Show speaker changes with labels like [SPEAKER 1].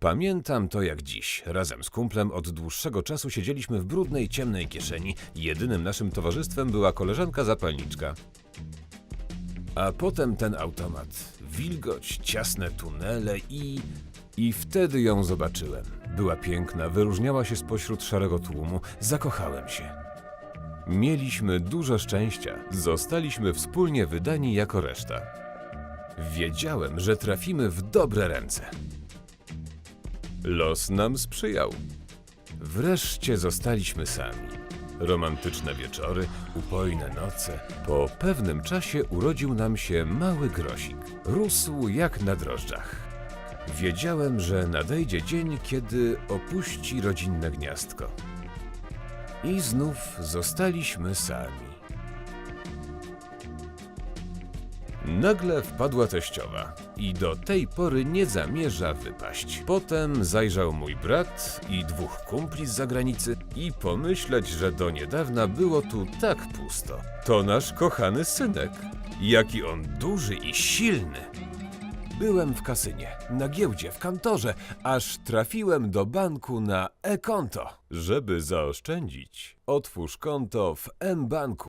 [SPEAKER 1] Pamiętam to jak dziś. Razem z kumplem od dłuższego czasu siedzieliśmy w brudnej, ciemnej kieszeni. Jedynym naszym towarzystwem była koleżanka zapalniczka. A potem ten automat. Wilgoć, ciasne tunele i... I wtedy ją zobaczyłem. Była piękna, wyróżniała się spośród szarego tłumu. Zakochałem się. Mieliśmy dużo szczęścia. Zostaliśmy wspólnie wydani jako reszta. Wiedziałem, że trafimy w dobre ręce. Los nam sprzyjał. Wreszcie zostaliśmy sami. Romantyczne wieczory, upojne noce. Po pewnym czasie urodził nam się mały grosik. Rósł jak na drożdżach. Wiedziałem, że nadejdzie dzień, kiedy opuści rodzinne gniazdko. I znów zostaliśmy sami. Nagle wpadła teściowa i do tej pory nie zamierza wypaść. Potem zajrzał mój brat i dwóch kumpli z zagranicy i pomyśleć, że do niedawna było tu tak pusto. To nasz kochany synek. Jaki on duży i silny. Byłem w kasynie, na giełdzie, w kantorze, aż trafiłem do banku na e-konto. Żeby zaoszczędzić, otwórz konto w M-Banku.